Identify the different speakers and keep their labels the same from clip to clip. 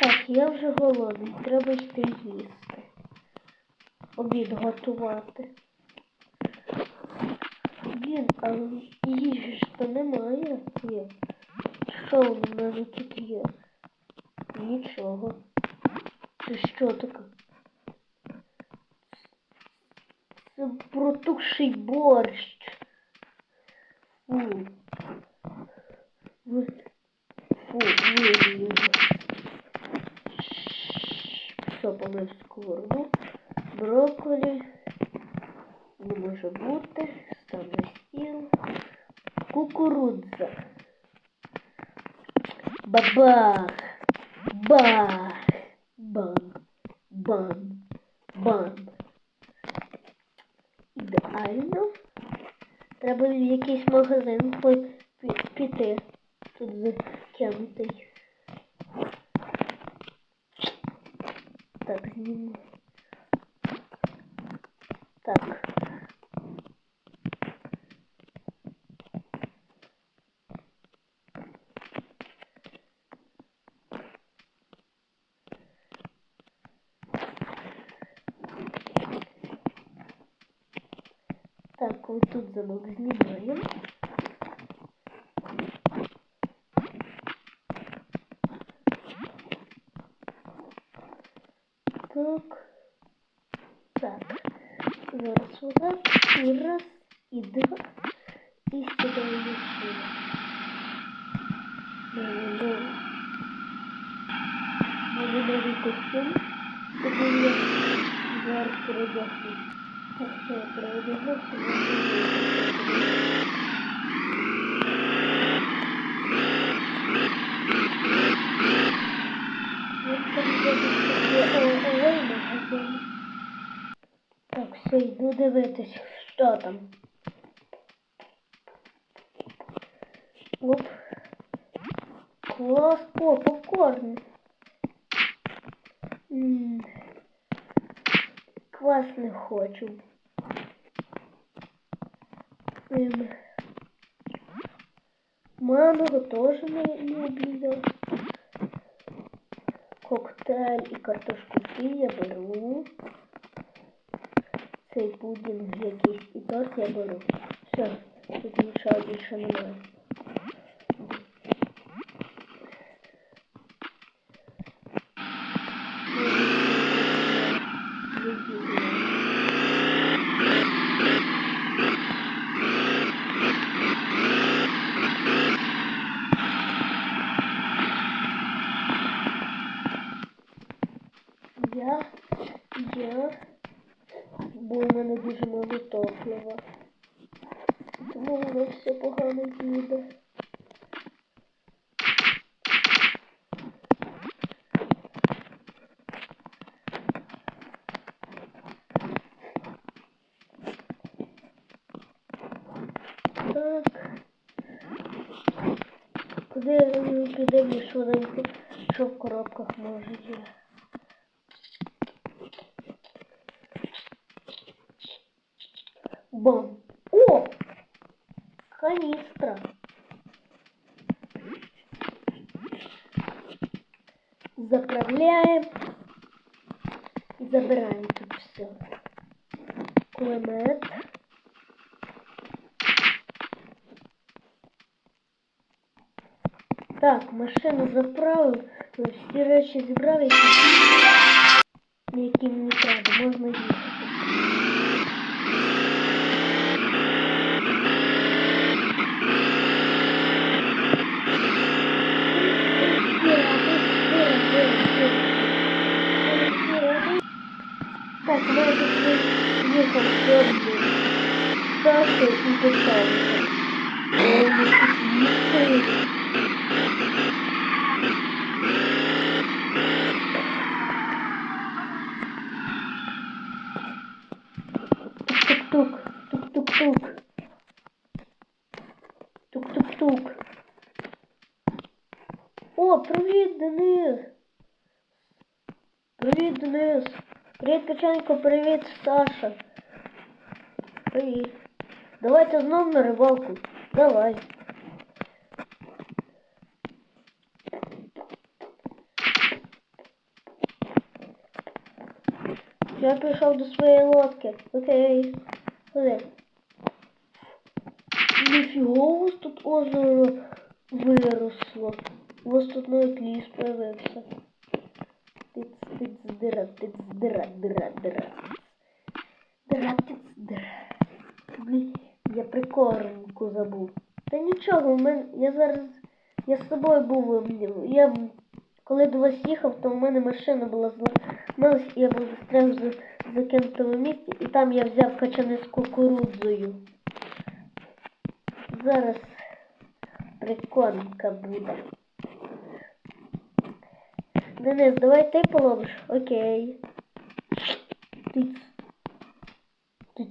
Speaker 1: Так, я вже голодний, треба йти їсти. Обід готувати. Блін, а їжі ж то немає. Є. Що в мене тут є? Нічого. Це що таке? Це протухший борщ. Фу. Ви... Фу, вирію його. Все, помив сковороду. Брокколі. Не може бути. Став стіл. Кукурудза. Бабах. Бах. Бам. Бам. Бам. Ідеально. Треба в якийсь магазин піти. Тут закинутий. Зніму. Так. Так, вот тут замок знімаємо. Так. Так. Зараз отак. І раз, і два. І сюди ще. Ну, Мені новий костюм. Тому я зараз передягну. Так, все, передягнувся. дивитись, що там. Оп. Клас, о, попкорн. М, Квас не хочу. Ем, Манго теж не, не обідав. Коктейль і картошку фрі я беру. Цей пудінг якийсь і торт я беру. Все, тут нічого більше немає. Я, я, бо у мене дуже топлива. Тому воно все погано. Так. Куди ми підемо швиденько, що в коробках може є? Бам. О! Канистра. Заправляем. И забираем тут все. Кулемет. Так, машину заправив. Всі речі зібрав, Так, мы тут ехал черный Саша и Петровна. Тук-тук-тук, тук-тук-тук. Тук-тук-тук. О, привіт, Денис! Привіт, Денис! Привет, Каченко, привет, Саша. Привет. Давайте знов на рыбалку. Давай. Я пришел до своей лодки. Окей. Ходи. Ніфіго у вас тут озеро выросло. У вас тут навіть ліс появился. Тиц, тиц, дира, тиц, дира, дира, дира. Дира, тиц, дира. Блін, я прикормку забув. Та нічого, в мене, я зараз, я з собою був, я коли до вас їхав, то в мене машина була зламалась, і я був застряг в місці, і там я взяв качани з кукурудзою. Зараз прикормка буде. Денис, давай ти половиш? Окей. Тиц. Тиц.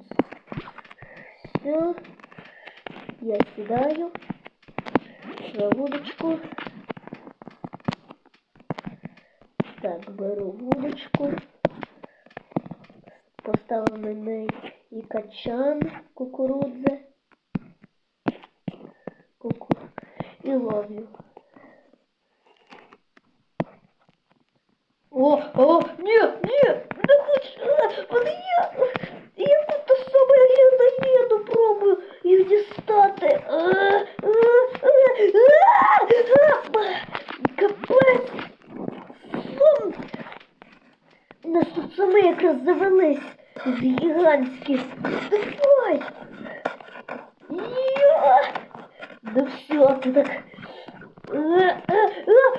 Speaker 1: Все. Я сідаю. За вудочку. Так, беру вудочку. Поставив на неї і качан кукурудзи. Куку. І ловлю. О, о, ні, ні, не хочу, а, вони. Я тут саме глядоєду пробую їх дістати. А, а, а, а, а. Капець. Сум. У нас тут саме якраз завелись гігантські. Давай. Я. Да все, ти так. Е, е, е,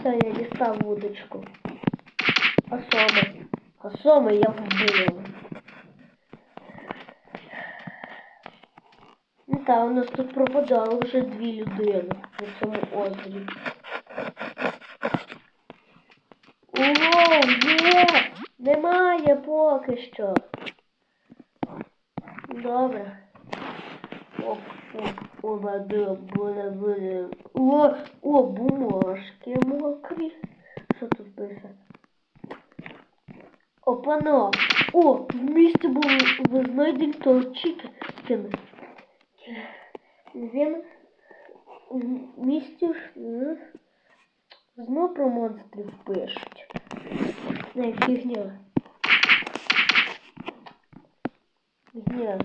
Speaker 1: Все, я дістав вудочку. А соми? А я вбив. Ну так, у нас тут пропадало вже дві людини на цьому озері. Улов є! Немає поки що. Добре. Оп, оп, о, вода, буде, буде. О, о, бумажки мокрі. Що тут пише? Опана. О, в місті був знайдений торчик. Він в місті знов про монстрів пишуть. Не, фігня. Фігня.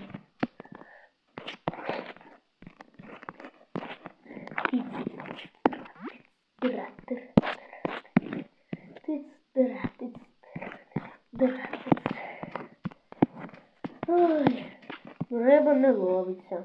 Speaker 1: Ой, риба не ловиться.